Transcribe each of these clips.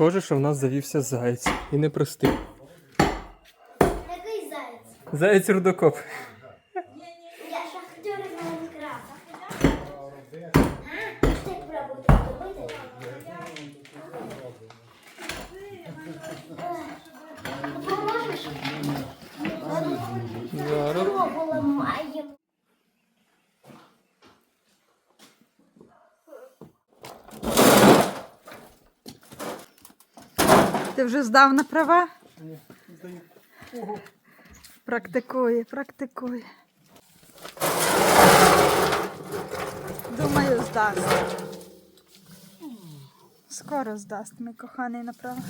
Схоже, що в нас завівся заєць. І не простий. Який заяць? Заєць рудокоп. Я шахтер з Майнкрафта. А? Ти пробуй робити? Допоможеш? Зараз. Пробувала маємо. Ти вже здав на права? Практикує, практикує. Думаю, здасть. Скоро здасть, мій коханий на права.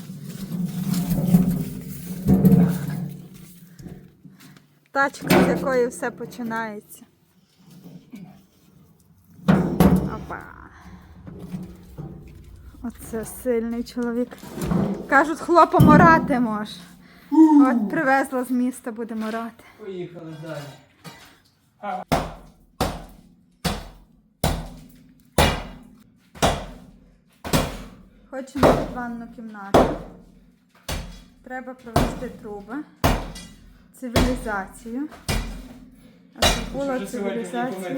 Тачка, з якої все починається. Опа. Оце сильний чоловік. Кажуть, хлопом орати мож. От привезла з міста, будемо орати. Поїхали далі. Хочемо під ванну кімнату. Треба провести труби. Цивілізацію. А щоб була цивілізація.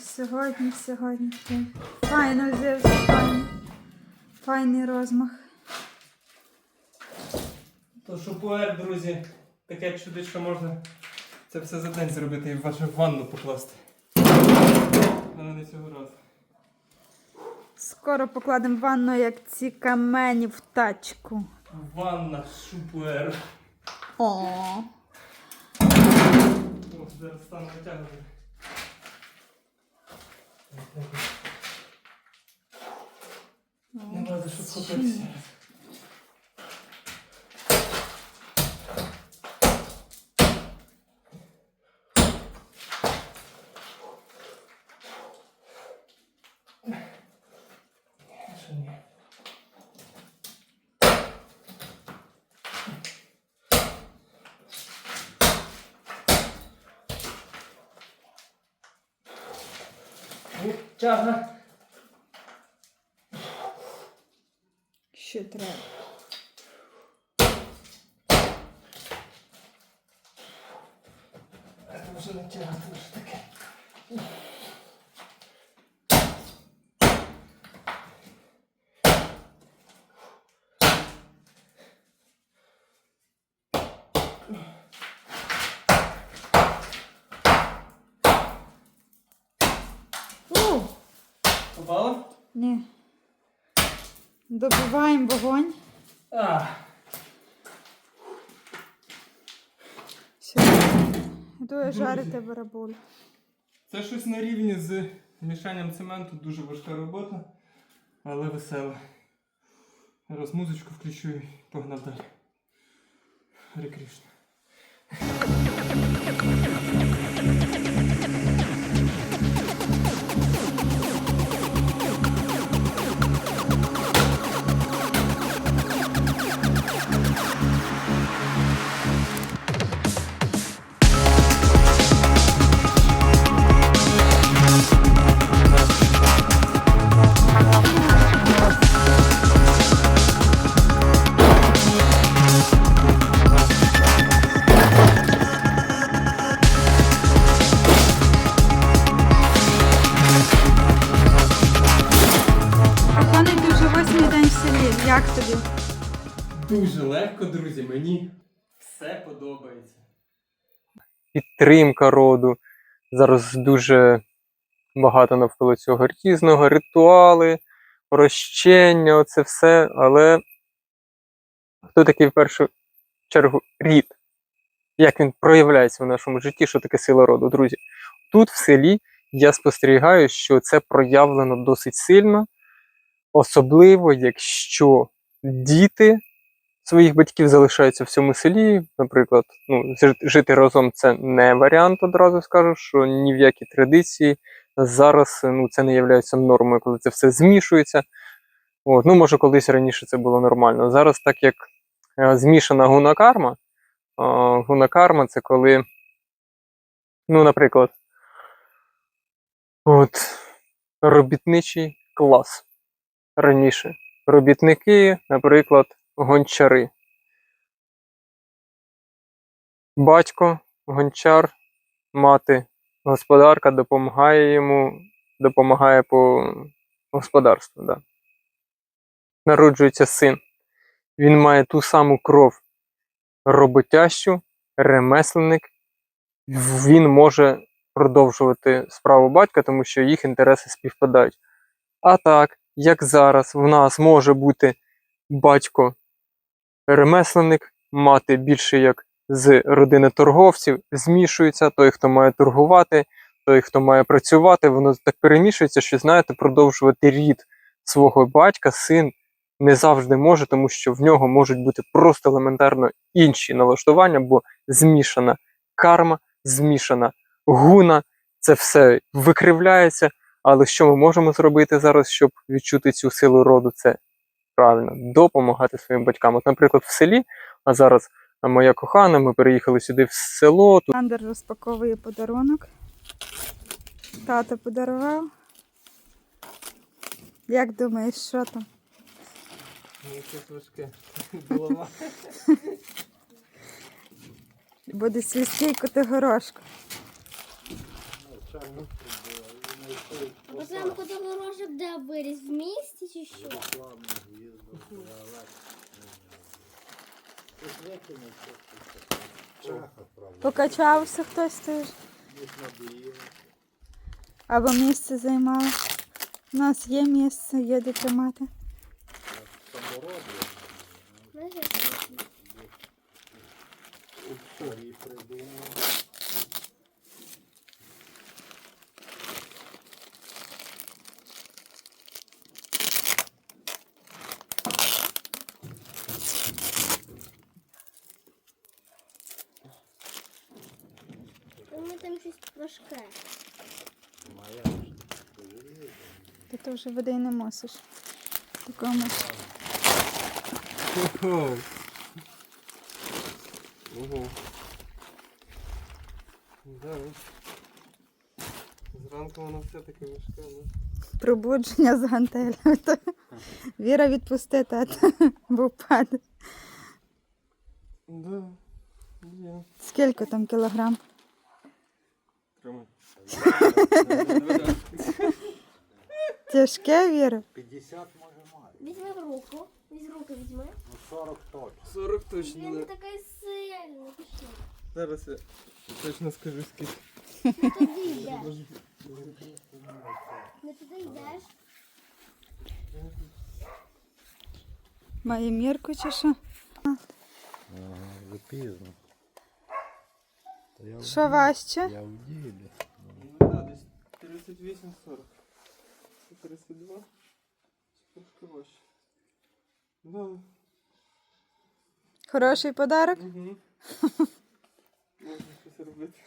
Сьогодні, сьогодні. Файно взявся, файно. Файний розмах. То шупуер, друзі, таке чудо, можна це все за день зробити і в вашу ванну покласти. Але не цього разу. Скоро покладемо ванну, як ці камені в тачку. Ванна шупуер. О. О, зараз стану витягувати. Не треба, щоб хопитися. Тягне. Ще треба. Попало? ні. Добиваємо вогонь. А, Все. Іду я жарити барабулю. це щось на рівні з мішанням цементу, дуже важка робота, але весела. Зараз музичку включу і погнав далі. Гарі Підтримка роду. Зараз дуже багато навколо цього різного, ритуали, прощення, оце все. Але хто такий в першу чергу рід? Як він проявляється в нашому житті, що таке сила роду, друзі? Тут в селі я спостерігаю, що це проявлено досить сильно, особливо якщо діти своїх батьків залишаються в цьому селі. Наприклад, ну, жити разом це не варіант, одразу скажу, що ні в які традиції зараз ну, це не є нормою, коли це все змішується. От, ну, може, колись раніше це було нормально. Зараз, так як е, змішана гунакарма, гунакарма це коли, ну, наприклад, от, робітничий клас раніше робітники, наприклад, гончари. Батько, гончар, мати, господарка допомагає йому, допомагає по господарству. Да. Народжується син. Він має ту саму кров роботящу, ремесленник. Він може продовжувати справу батька, тому що їх інтереси співпадають. А так, як зараз в нас може бути батько ремесленник, мати більше як з родини торговців, змішуються, той, хто має торгувати, той, хто має працювати, воно так перемішується, що, знаєте, продовжувати рід свого батька, син не завжди може, тому що в нього можуть бути просто елементарно інші налаштування, бо змішана карма, змішана гуна, це все викривляється. Але що ми можемо зробити зараз, щоб відчути цю силу роду? Це правильно допомагати своїм батькам. От, наприклад, в селі, а зараз моя кохана, ми переїхали сюди в село. Тут Андер розпаковує подарунок. Тато подарував. Як думаєш, що там? Буде свістий котигорошко. Бо сам котогорошок де виріс в місті чи що? Покачався хтось теж. Або місце займало. У нас є місце, є де тримати. Знаєш, як це? У мене там щось важке. Ти то вже води й не мусиш. Такому. Ого. Ого. Да. Зранку воно все таке важке, да? Пробудження з гантелями. Віра відпусти тата, бо впаде. Да. Скільки там кілограм? Тримай. Тяжке, Віра? 50 може має. Візьми в руку. Візьми руку візьми. Ну 40 точно. 40 точно, Він не да. такий сильний. ти що? Зараз я точно скажу скільки. Не туди йдеш. Не туди йдеш. Має мірку чи що? Ага, Що важче? Я в ділі. Ну да, десь 38-40. Це 32. Трошки важче. Да. Хороший подарок? Угу. Можна щось робити.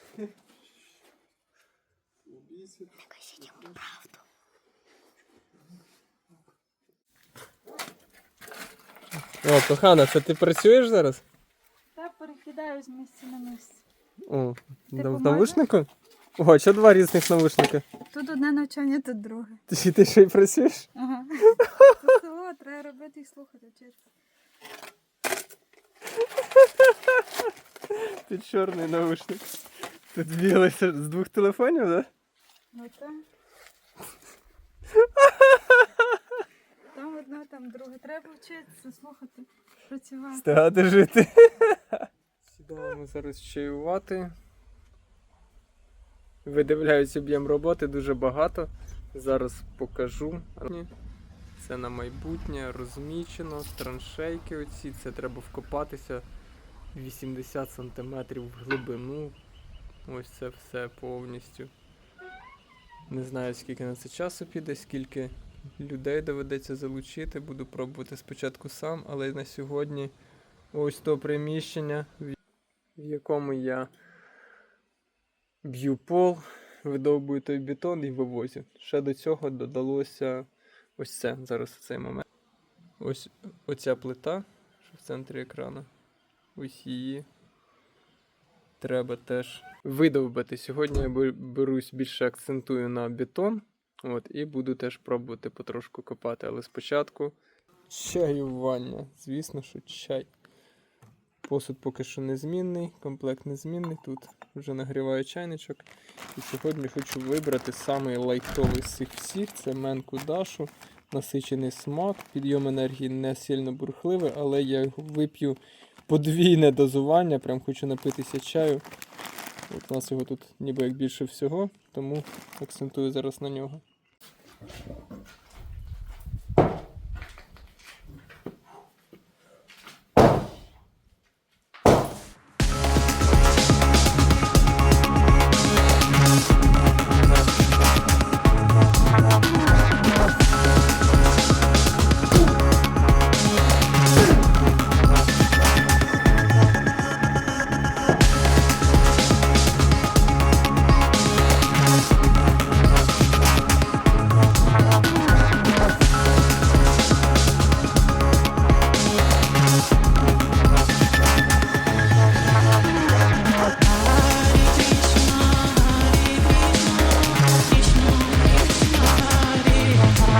Бісить. О, кохана, це ти працюєш зараз? Так, перекидаю з місця на місце. О, Ти в поможеш? навушнику? О, що два різних навушника? Тут одне навчання, тут друге. Ти, ти ще й працюєш? Ага. Тут село, треба робити і слухати вчитися. Ти чорний наушник. Тут білий з двох телефонів, так? Да? Ну так. Там одне, там друге. Треба вчитися, слухати, працювати. Встигати жити. Сідаємо зараз чаювати. Видивляюсь об'єм роботи дуже багато. Зараз покажу. Це на майбутнє розмічено. Траншейки оці. Це треба вкопатися 80 см в глибину. Ось це все повністю. Не знаю, скільки на це часу піде, скільки людей доведеться залучити. Буду пробувати спочатку сам, але на сьогодні ось то приміщення, в якому я б'ю пол, видовбую той бетон і вивозю. Ще до цього додалося ось це зараз в цей момент. Ось оця плита, що в центрі екрану. Ось її. Треба теж видовбати. Сьогодні я берусь більше акцентую на бетон. От, і буду теж пробувати потрошку копати. Але спочатку Чаювання. Звісно, що чай. Посуд поки що незмінний, комплект незмінний. Тут вже нагріваю чайничок. І сьогодні хочу вибрати самий лайтовий з цих всіх. Це менку Дашу. Насичений смак, підйом енергії не сильно бурхливий, але я вип'ю подвійне дозування. Прям хочу напитися чаю. От у нас його тут ніби як більше всього, тому акцентую зараз на нього.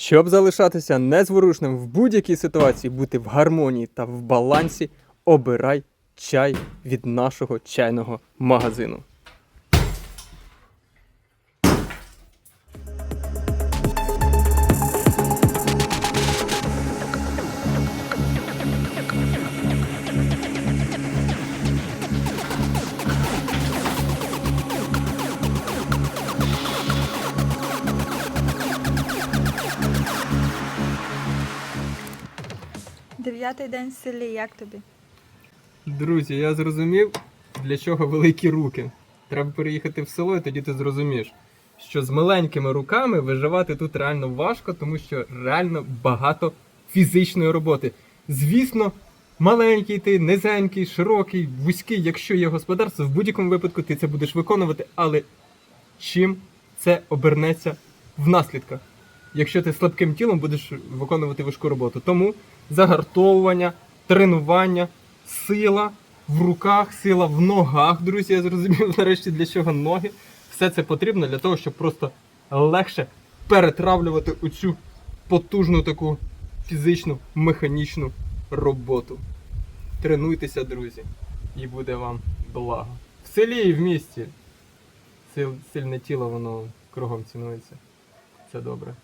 Щоб залишатися незворушним в будь-якій ситуації, бути в гармонії та в балансі, обирай чай від нашого чайного магазину. Дев'ятий день в селі, як тобі? Друзі, я зрозумів, для чого великі руки. Треба переїхати в село, і тоді ти зрозумієш, що з маленькими руками виживати тут реально важко, тому що реально багато фізичної роботи. Звісно, маленький ти, низенький, широкий, вузький, якщо є господарство, в будь-якому випадку ти це будеш виконувати, але чим це обернеться в наслідках? Якщо ти слабким тілом будеш виконувати важку роботу. Тому загартовування, тренування, сила в руках, сила в ногах, друзі. Я зрозумів нарешті для чого ноги. Все це потрібно для того, щоб просто легше перетравлювати оцю потужну таку фізичну, механічну роботу. Тренуйтеся, друзі, і буде вам благо. В селі і в місті. Сильне тіло, воно кругом цінується. Це добре.